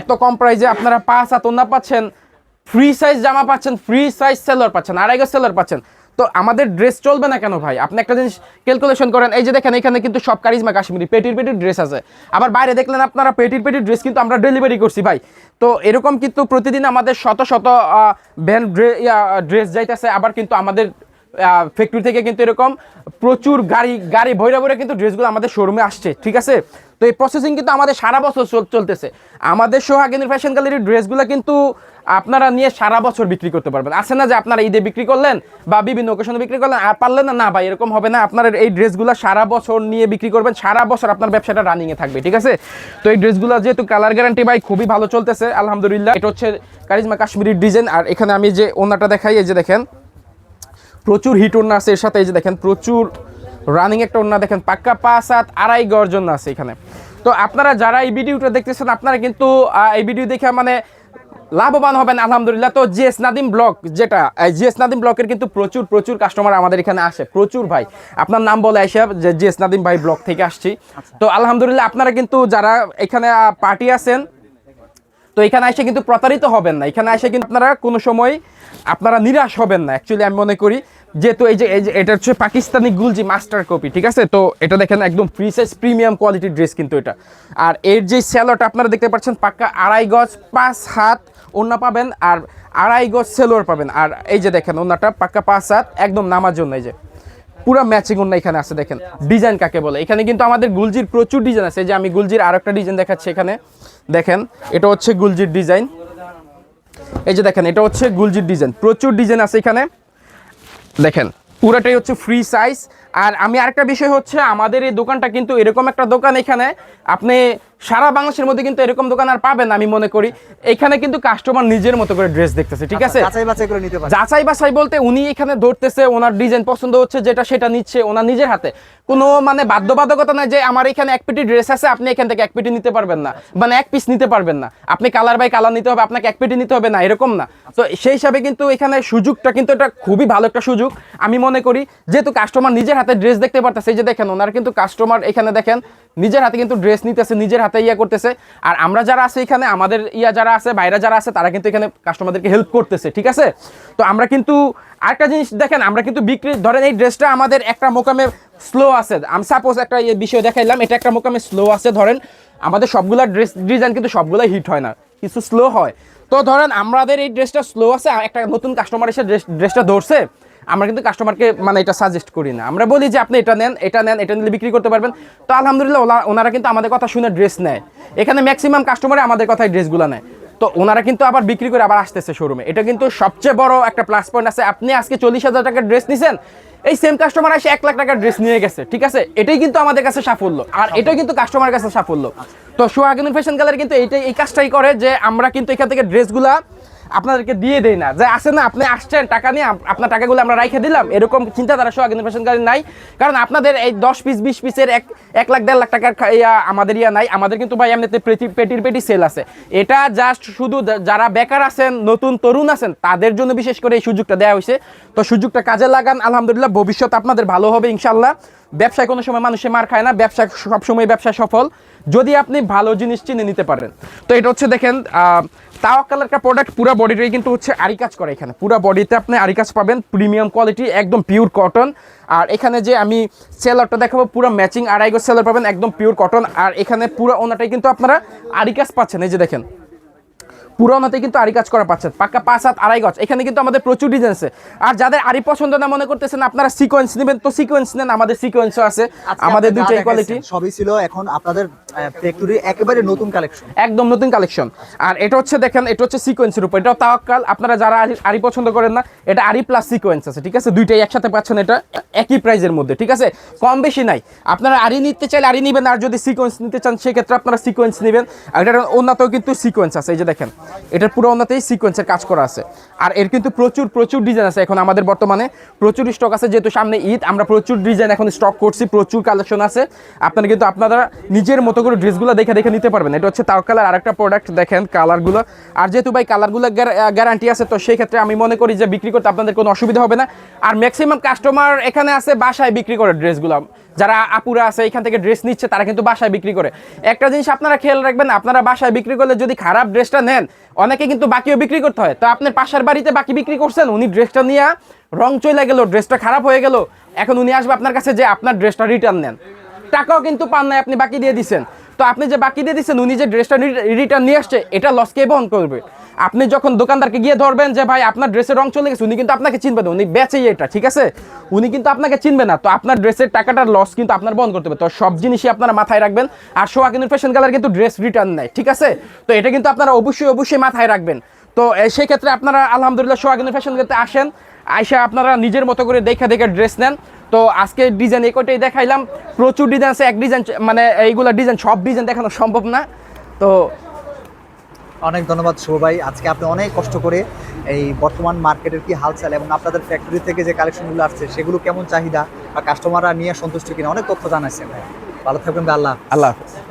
এত কম প্রাইজে আপনারা পাঁচ হাত ওন্না পাচ্ছেন ফ্রি সাইজ জামা পাচ্ছেন ফ্রি সাইজ সেলার পাচ্ছেন, আড়াই গজ সেলার পাচ্ছেন। তো আমাদের ড্রেস চলবে না কেন ভাই? আপনি একটা জিনিস ক্যালকুলেশন করেন, এই যে দেখেন, এখানে কিন্তু সব কারিজমা কাশ্মীরি, পেটির পেটির ড্রেস আছে। আবার বাইরে দেখলেন আপনারা পেটির পেটির ড্রেস কিন্তু আমরা ডেলিভারি করছি ভাই। তো এরকম কিন্তু প্রতিদিন আমাদের শত শত ভ্যান ড্রেস যাইতেছে, আবার কিন্তু আমাদের ফ্যাক্টরি থেকে কিন্তু এরকম প্রচুর গাড়ি গাড়ি ভৈরা ভৈরা কিন্তু ড্রেসগুলো আমাদের শোরুমে আসছে, ঠিক আছে? তো এই প্রসেসিং কিন্তু আমাদের সারা বছর চল- চলতেছে। আমাদের সোহাগিনীর ফ্যাশন গ্যালারির ড্রেসগুলো কিন্তু আপনারা নিয়ে সারা বছর বিক্রি করতে পারবেন। আছে না যে আপনারা ঈদে বিক্রি করলেন বা বিভিন্ন ওকেশনে বিক্রি করলেন, আর পারলেন না না ভাই, এরকম হবে না। আপনার এই ড্রেসগুলো সারা বছর নিয়ে বিক্রি করবেন, সারা বছর আপনার ব্যবসাটা রানিংয়ে থাকবে, ঠিক আছে? তো এই ড্রেসগুলো যেহেতু কালার গ্যারান্টি ভাই, খুবই ভালো চলতেছে, আলহামদুলিল্লাহ। এটা হচ্ছে কারিজমা কাশ্মীরি ডিজাইন আর এখানে আমি যে ওনাটা দেখাই, এই যে দেখেন। প্রচুর হিট ওড়না আছে। এর সাথে এই যে দেখেন প্রচুর রানিং একটা ওড়না দেখেন পাক্কা পাঁচ সাত আড়াই গড় জন্য আছে এখানে। তো আপনারা যারা এই ভিডিওটা দেখতেছেন আপনারা কিন্তু এই ভিডিও দেখে মানে লাভবান হবেন আলহামদুলিল্লাহ। তো জিএস নাদিম ব্লক যেটা জিএস নাদিম ব্লকের কিন্তু প্রচুর প্রচুর কাস্টমার আমাদের এখানে আসে প্রচুর ভাই। আপনার নাম বলে আসে যে জিএস নাদিম ভাই ব্লক থেকে আসছি। তো আলহামদুলিল্লাহ আপনারা কিন্তু যারা এখানে পার্টি আছেন তো এখানে এসে কিন্তু প্রতারিত হবেন না। এখানে এসে কিন্তু আপনারা কোনো সময় আপনারা নিরাশ হবেন না। অ্যাকচুয়ালি আমি মনে করি যেহেতু এই যে এই যে, এটা হচ্ছে পাকিস্তানি গুলজি মাস্টার কপি, ঠিক আছে? তো এটা দেখেন একদম ফ্রি সাইজ প্রিমিয়াম কোয়ালিটির ড্রেস কিন্তু এটা। আর এর যে স্যালোটা আপনারা দেখতে পাচ্ছেন পাক্কা আড়াই গজ, পাঁচ হাত ওন্না পাবেন, আর আড়াই গজ সেলোয়ার পাবেন। আর এই যে দেখেন ওন্নাটা পাক্কা পাঁচ হাত, একদম নামার জন্য এই যে। পুরো ম্যাচিং ওন্না এখানে আছে, দেখেন। ডিজাইন কাকে বলে? এখানে কিন্তু আমাদের গুলজির প্রচুর ডিজাইন আছে। যে আমি গুলজির আর একটা ডিজাইন দেখাচ্ছি এখানে। দেখেন, এটা হচ্ছে গুলজির ডিজাইন এই যে দেখেন, এটা হচ্ছে গুলজির ডিজাইন প্রচুর ডিজাইন আছে এখানে। দেখেন, পুরাটাই হচ্ছে ফ্রি সাইজ আর আমি আরেকটা বিষয় হচ্ছে, আমাদের এই দোকানটা কিন্তু এরকম একটা দোকান এখানে। আপনি সারা বাংলাদেশের মধ্যে কিন্তু এরকম দোকান আর পাবেন না আমি মনে করি। এখানে কিন্তু কাস্টমার নিজের মতো করে ড্রেস দেখতেছে ঠিক আছে? নিতে পারে। যাচাই বাছাই বলতে উনি এখানে ধরতেছে ওনার ডিজাইন পছন্দ হচ্ছে যেটা সেটা নিচ্ছে ওনার নিজের হাতে। কোনো মানে বাধ্যবাধকতা নাই যে আমার এখানে এক পেটি ড্রেস আছে আপনি এখান থেকে এক পেটি নিতে পারবেন না। মানে এক পিস নিতে পারবেন না। আপনি কালার বাই কালার নিতে হবে আপনাকে এক পেটি নিতে হবে না এরকম না। তো সেই হিসাবে কিন্তু এখানে সুযোগটা কিন্তু এটা খুবই ভালো একটা সুযোগ। আমি মনে করি যেহেতু কাস্টমার নিজের হাতে ড্রেস দেখতে পারতেছে যে দেখেন ওনার কিন্তু কাস্টমার এখানে দেখেন নিজের হাতে কিন্তু ড্রেস নিতেছে নিজের হাতে ইয়া করতেছে। আর আমরা যারা আছে এখানে, আমাদের ইয়া যারা আছে, বাইরে যারা আছে, তারা কিন্তু এখানে কাস্টমারদেরকে হেল্প করতেছে, ঠিক আছে? তো আমরা কিন্তু আরেকটা জিনিস দেখেন, আমরা কিন্তু বিক্রি, ধরেন এই ড্রেসটা আমাদের একটা মোকামে স্লো আছে। আমি সাপোজ একটা ইয়ে বিষয় দেখাইলাম, এটা একটা মোকামে স্লো আছে, ধরেন আমাদের সবগুলা ড্রেস ডিজাইন কিন্তু সবগুলাই হিট হয় না, কিছু স্লো হয়। তো ধরেন আমাদের এই ড্রেসটা স্লো আছে একটা নতুন কাস্টমার এসে ড্রেস ড্রেসটা ধরছে। আমরা কিন্তু কাস্টমারকে মানে এটা সাজেস্ট করি না। আমরা বলি যে আপনি এটা নেন এটা নেন এটা নিলে বিক্রি করতে পারবেন। তো আলহামদুলিল্লাহ ওনারা কিন্তু আমাদের কথা শুনে ড্রেস নেয়। এখানে ম্যাক্সিমাম কাস্টমারে আমাদের কথায় ড্রেসগুলো নেয়। তো ওনারা কিন্তু আবার বিক্রি করে আবার আসতেছে শোরুমে এটা কিন্তু সবচেয়ে বড় একটা প্লাস পয়েন্ট আছে। আপনি আজকে চল্লিশ হাজার টাকার ড্রেস নিছেন এই সেম কাস্টমার এসে এক লাখ টাকার ড্রেস নিয়ে গেছে ঠিক আছে? এটাই কিন্তু আমাদের কাছে সাফল্য। আর এটাই কিন্তু কাস্টমার কাছে সাফল্য। তো সোহাগিন ফ্যাশন গ্যালারি কিন্তু এইটাই এই কাজটাই করে যে আমরা কিন্তু এখান থেকে ড্রেসগুলা আপনাদেরকে দিয়ে দেয় না। যে আসে না, আপনি আসছেন, টাকা নিয়ে, আপ- আপনার টাকাগুলো আমরা রাইখে দিলাম। এরকম চিন্তাধারা সোহাগিন ফ্যাশন গ্যালারি নাই। কারণ আপনাদের এই দশ পিস বিশ পিসের এক এক লাখ, দেড় লাখ টাকার ইয়া আমাদের ইয়া নাই। আমাদের কিন্তু ভাই এমনিতে পেটি- পেটির পেটি সেল আছে। এটা জাস্ট শুধু যারা বেকার আছেন, নতুন তরুণ আছেন, তাদের জন্য বিশেষ করে এই সুযোগটা দেওয়া হয়েছে। তো সুযোগটা কাজে লাগান, আলহামদুলিল্লাহ, ভবিষ্যৎ আপনাদের ভালো হবে ইনশাল্লাহ ব্যবসায় কোনো সময় মানুষে মার খায় না, ব্যবসা সবসময় ব্যবসা সফল। যদি আপনি ভালো জিনিস চিনে নিতে পারেন। তো এটা হচ্ছে দেখেন তাওয়াক্কালের একটা প্রোডাক্ট পুরো বডিটাই কিন্তু হচ্ছে আরি কাজ করে এখানে। পুরো বডিতে আপনি আরি কাজ পাবেন প্রিমিয়াম কোয়ালিটি একদম পিওর কটন আর এখানে যে আমি সেলারটা দেখাবো পুরো ম্যাচিং আড়াইগো সেলার পাবেন একদম পিওর কটন আর এখানে পুরো ওনাটাই কিন্তু আপনারা আরি কাজ পাচ্ছেন এই যে দেখেন। পুরোনোতে কিন্তু আরি কাজ করা পাচ্ছেন পাক্কা পাঁচ হাত আড়াই গজ। এখানে কিন্তু আমাদের প্রচুর ডিজাইন আছে। আর যাদের আরি পছন্দ না মনে করতেছেন আপনারা সিকোয়েন্স নেবেন তো সিকোয়েন্স নেন আমাদের সিকোয়েন্সও আছে। আমাদের আপনি দুইটাই কোয়ালিটি সবই ছিল এখন আপনাদের সিকোয়েন্স মধ্যে, ঠিক আছে? কম বেশি নাই। আপনারা আরি নিতে চাইলে আরি সেক্ষেত্রে সিকোয়েন্স আর সিকোয়েন্স আছে, এই যে দেখেন। পুরো কাজ করা আছে। আর এর কিন্তু প্রচুর প্রচুর ডিজাইন আছে এখন আমাদের বর্তমানে। প্রচুর স্টক আছে, যেহেতু সামনে ঈদ, আমরা প্রচুর ডিজাইন এখন স্টক করছি, প্রচুর কালেকশন আছে। আপনারা কিন্তু আপনারা নিজের মতো করে ড্রেসগুলো দেখে দেখে নিতে পারবেন। এটা হচ্ছে তাও কালার আরেকটা প্রোডাক্ট দেখেন কালারগুলো আর যেহেতু ভাই কালারগুলো গ্যারান্টি আছে, তো সেই ক্ষেত্রে আমি মনে করি যে বিক্রি করতে আপনাদের কোনো অসুবিধা হবে না। আর ম্যাক্সিমাম কাস্টমার এখানে আছে, বাসায় বিক্রি করে ড্রেসগুলো। যারা আপুরা আছে, এখান থেকে ড্রেস নিচ্ছে, তারা কিন্তু বাসায় বিক্রি করে। একটা জিনিস আপনারা খেয়াল রাখবেন, আপনারা বাসায় বিক্রি করলে যদি খারাপ ড্রেসটা নেন, অনেকে কিন্তু বাকিও বিক্রি করতে হয়। তো আপনার পাশের বাড়িতে বাকি বিক্রি করছেন, উনি ড্রেসটা নিয়ে রং চলে গেল ড্রেসটা খারাপ হয়ে গেল। এখন উনি আসবে আপনার কাছে যে আপনার ড্রেসটা রিটার্ন নেন। টাকাও কিন্তু পান নাই, আপনি বাকি দিয়ে দিচ্ছেন তো আপনি যে বাকি দিয়ে দিচ্ছেন উনি যে ড্রেসটা রিটার্ন নিয়ে আসছে, এটা লস কে বহন করবে? আপনি যখন দোকানদারকে গিয়ে ধরবেন যে, ভাই, আপনার ড্রেসের রং চলে গেছে, উনি কিন্তু আপনাকে চিনবে না, উনি বেচেই এটা, ঠিক আছে? উনি কিন্তু আপনাকে চিনবে না। তো আপনার ড্রেসের টাকাটার লস কিন্তু আপনার বহন করতে হবে। তো সব জিনিসই আপনারা মাথায় রাখবেন। আর সোহাগিনুর ফ্যাশন কালার কিন্তু ড্রেস রিটার্ন নেয়, ঠিক আছে? তো এটা কিন্তু আপনারা অবশ্যই অবশ্যই মাথায় রাখবেন। তো সেই ক্ষেত্রে আপনারা আলহামদুলিল্লাহ সোহাগিনুর ফ্যাশন করতে আসেন। আইসা আপনারা নিজের মতো করে দেখে দেখে ড্রেস নেন। তো আজকে ডিজাইন এই কটাই দেখাইলাম। প্রচুর ডিজাইন আছে এক ডিজাইন মানে এইগুলো ডিজাইন সব ডিজাইন দেখানো সম্ভব না। তো অনেক ধন্যবাদ শুভ ভাই। আজকে আপনি অনেক কষ্ট করে এই বর্তমান মার্কেটের কি হালচাল এবং আপনাদের ফ্যাক্টরি থেকে যে কালেকশনগুলো আসছে সেগুলো কেমন চাহিদা বা কাস্টমাররা নিয়ে সন্তুষ্ট কিনা অনেক তথ্য জানাচ্ছেন ভাই। ভালো থাকবেন আল্লাহ আল্লাহ হাফেজ।